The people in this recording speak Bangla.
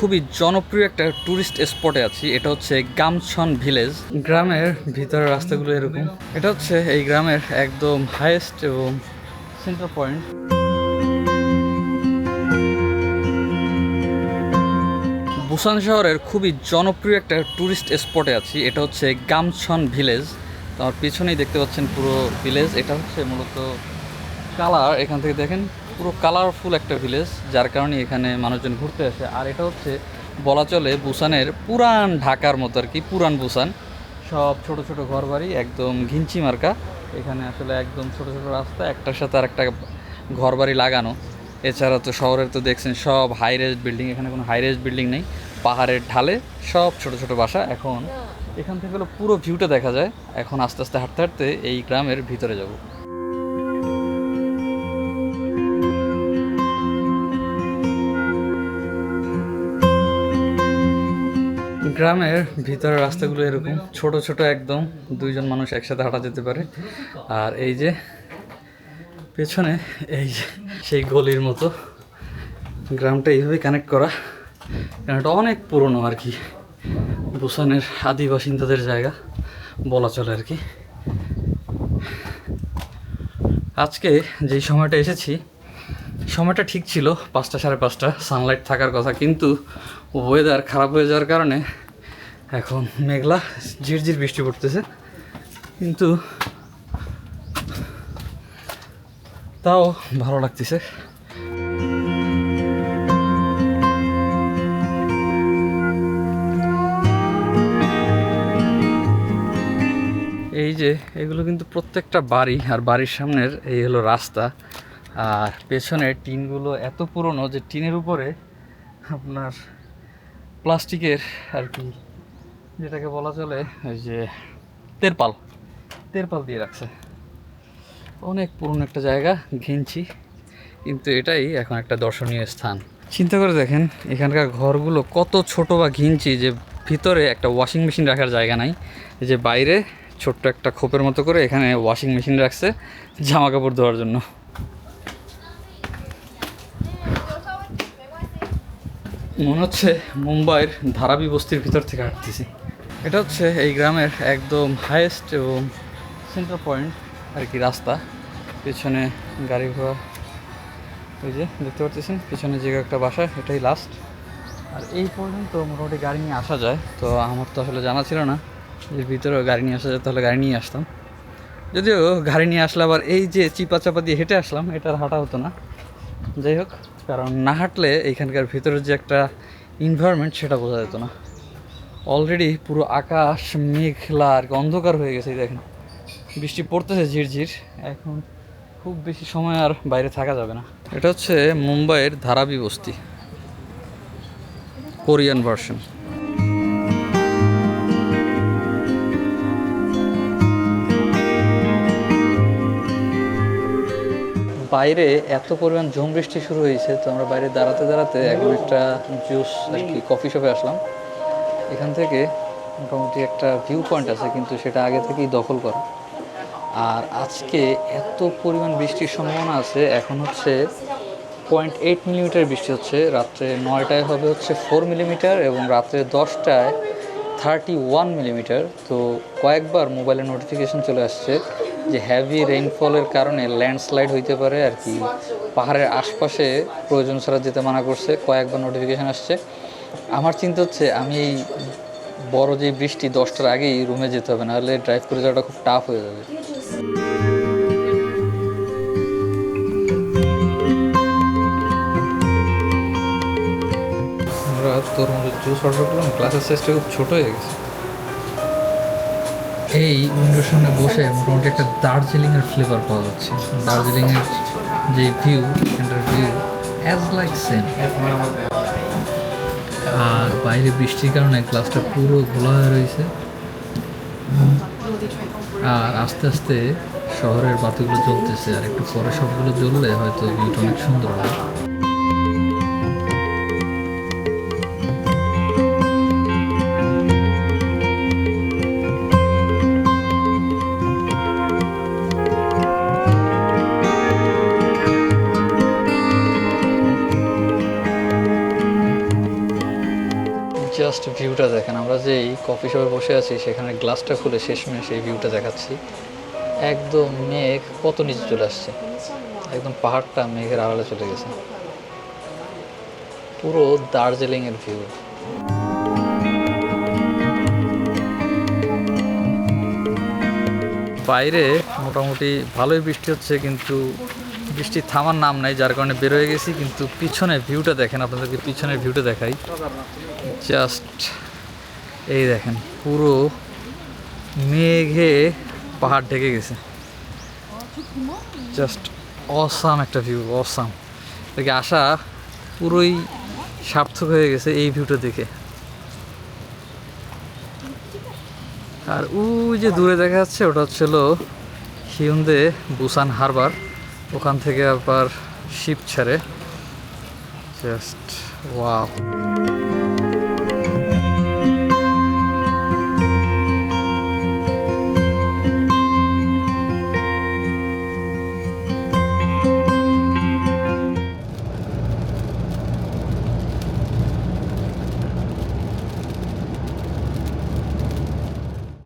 খুবই জনপ্রিয় একটা ট্যুরিস্ট স্পটে আছি। এটা হচ্ছে গামছন ভিলেজ গ্রামের ভিতরের রাস্তাগুলো এরকম। এটা হচ্ছে এই গ্রামের একদম হাইয়েস্ট এবং সেন্টার পয়েন্ট বুসান শহরের খুবই জনপ্রিয় একটা ট্যুরিস্ট স্পটে আছি। এটা হচ্ছে গামছন ভিলেজ তো আমার পিছনেই দেখতে পাচ্ছেন পুরো ভিলেজ এটা হচ্ছে মূলত কালার, এখান থেকে দেখেন, পুরো কালারফুল একটা ভিলেজ যার কারণে এখানে মানুষজন ঘুরতে আসে। আর এটা হচ্ছে, বলা চলে বুসানের পুরান ঢাকার মতো আর কি, পুরান বুসান। সব ছোট ছোট ঘরবাড়ি, একদম ঘিঞ্চি মার্কা। এখানে আসলে একদম ছোট ছোট রাস্তা, একটার সাথে আর একটা ঘরবাড়ি লাগানো। এছাড়া তো শহরের তো দেখছেন, সব হাই রেজ বিল্ডিং এখানে কোনো হাই রেজ বিল্ডিং নেই। পাহাড়ের ঢালে সব ছোট ছোট বাসা। এখন এখান থেকে পুরো ভিউটা দেখা যায়। এখন আস্তে আস্তে হাঁটতে হাঁটতে এই গ্রামের ভিতরে যাব। গ্রামের ভিতরের রাস্তাগুলো এরকম। ছোট ছোট একদম। দুইজন মানুষ একসাথে হাঁটা যেতে পারে। আর এই যে পেছনে এই যে সেই গলির মতো গ্রামটা এইভাবে কানেক্ট করা। এটা অনেক পুরনো আর কি। বুসানের আদি বাসিন্দাদের জায়গা বলা চলে আর কি। আজকে যেই সময়টা এসেছি, সময়টা ঠিক ছিল পাঁচটা সাড়ে পাঁচটা। সানলাইট থাকার কথা। কিন্তু ওয়েদার খারাপ হয়ে যাওয়ার কারণে এখন মেঘলা, ঝিরঝির বৃষ্টি পড়তেছে। কিন্তু তাও ভালো লাগতেছে। এই যে, এগুলো কিন্তু প্রত্যেকটা বাড়ি, আর বাড়ির সামনের এই হলো রাস্তা। আর পেছনে টিনগুলো এত পুরনো যে টিনের উপরে আপনার প্লাস্টিকের আর কি যেটাকে বলা চলে ওই যে তেরপাল। তেরপাল দিয়ে রাখছে। অনেক পুরনো একটা জায়গা ঘিনছি কিন্তু এটাই এখন একটা দর্শনীয় স্থান। চিন্তা করে দেখেন, এখানকার ঘরগুলো কত ছোট বা ঘিনছি যে ভিতরে একটা ওয়াশিং মেশিন রাখার জায়গা নাই। যে বাইরে ছোট্ট একটা খোপের মতো করে এখানে ওয়াশিং মেশিন রাখছে জামা কাপড় ধোয়ার জন্য। মনে হচ্ছে মুম্বাইয়ের ধারাবি বস্তির ভিতর থেকে হাঁটতেছি। এটা হচ্ছে এই গ্রামের একদম হাইয়েস্ট এবং সেন্টার পয়েন্ট আর কি রাস্তা। পেছনে গাড়ি ঘোড়া। ওই যে, দেখতে পাচ্ছেন পিছনে যে একটা বাসা, এটাই লাস্ট আর এই পর্যন্ত মোটামুটি গাড়ি নিয়ে আসা যায়। তো আমার তো আসলে জানা ছিল না এর ভিতরে গাড়ি নিয়ে আসা যায়, তাহলে গাড়ি নিয়ে আসতাম। যদিও গাড়ি নিয়ে আসলে আবার এই যে চিপা চাপা দিয়ে হেঁটে আসলাম এটার হাঁটা হতো না। যাই হোক, কারণ না হাঁটলে এইখানকার ভিতরের যে একটা ইনভায়রনমেন্ট সেটা বোঝা যেত না। অলরেডি পুরো আকাশ মেঘলা আর অন্ধকার হয়ে গেছে দেখেন। বৃষ্টি পড়তেছে ঝিরঝির এখন খুব বেশি সময় আর বাইরে থাকা যাবে না। এটা হচ্ছে মুম্বাইয়ের ধারাবি বস্তি, কোরিয়ান ভার্সন। বাইরে এত পরিমাণ ঝুম বৃষ্টি শুরু হয়েছে, তো আমরা বাইরে দাঁড়াতে দাঁড়াতে একটা জুস আর কি কফি শপে আসলাম। এখান থেকে মোটামুটি একটা ভিউ পয়েন্ট আছে, কিন্তু সেটা আগে থেকেই দখল করা। আর আজকে এত পরিমাণ বৃষ্টির সম্ভাবনা আছে, এখন হচ্ছে পয়েন্ট এইট মিলিমিটার বৃষ্টি হচ্ছে, রাত্রে নয়টায় হবে হচ্ছে ফোর মিলিমিটার এবং রাত্রে দশটায় থার্টি ওয়ান মিলিমিটার তো কয়েকবার মোবাইলে নোটিফিকেশন চলে আসছে যে হ্যাভি রেইনফলের কারণে ল্যান্ডস্লাইড হইতে পারে আর কি। পাহাড়ের আশপাশে প্রয়োজন ছাড়া যেতে মানা করছে, কয়েকবার নোটিফিকেশন আসছে। আমার চিন্তা হচ্ছে আমি এই বড় যে বৃষ্টি দশটার আগেই রুমে যেতে হবে, নাহলে ড্রাইভ করে যাওয়াটা খুব টাফ হয়ে যাবে। আমরা তরমুজের জুস অর্ডার করলাম গ্লাসের সাইজটা খুব ছোটো হয়ে গেছে। এই উইন্ডোর সামনে বসে মোটামুটি একটা দার্জিলিংয়ের ফ্লেভার পাওয়া যাচ্ছে। দার্জিলিংয়ের যে ভিউ এখানটার ভিউ অ্যাজ লাইক সেম আর বাইরে বৃষ্টির কারণে গ্লাসটা পুরো ঘোলা হয়ে রয়েছে। আর আস্তে আস্তে শহরের বাতিগুলো জ্বলতেছে, আর একটু পরে সবগুলো জ্বললে হয়তো ভিউটা অনেক সুন্দর হবে। জাস্ট ভিউটা দেখেন, আমরা যে এই কফি শপে বসে আছি, সেখানে গ্লাসটা খুলে শেষমেশ এই ভিউটা দেখাচ্ছি। একদম মেঘ, কত নিচে চলে আসছে। একদম পাহাড়টা মেঘের আড়ালে চলে গেছে। পুরো দার্জিলিংয়ের ভিউ বাইরে মোটামুটি ভালোই বৃষ্টি হচ্ছে, কিন্তু বৃষ্টি থামার নাম নাই, যার কারণে বের হয়ে গেছি, কিন্তু পিছনে ভিউটা দেখেন, আপনাদেরকে পিছনের ভিউটা দেখাই। জাস্ট এই দেখেন, পুরো মেঘে পাহাড় ঢেকে গেছে। জাস্ট অসাম একটা ভিউ অসাম এদিকে আসা পুরোই সার্থক হয়ে গেছে এই ভিউটা দেখে। আর ওই যে দূরে দেখা যাচ্ছে, ওটা হচ্ছিল হিউন্দে বুসান হারবার ওখান থেকে আবার শিপ ছেড়ে। Just wow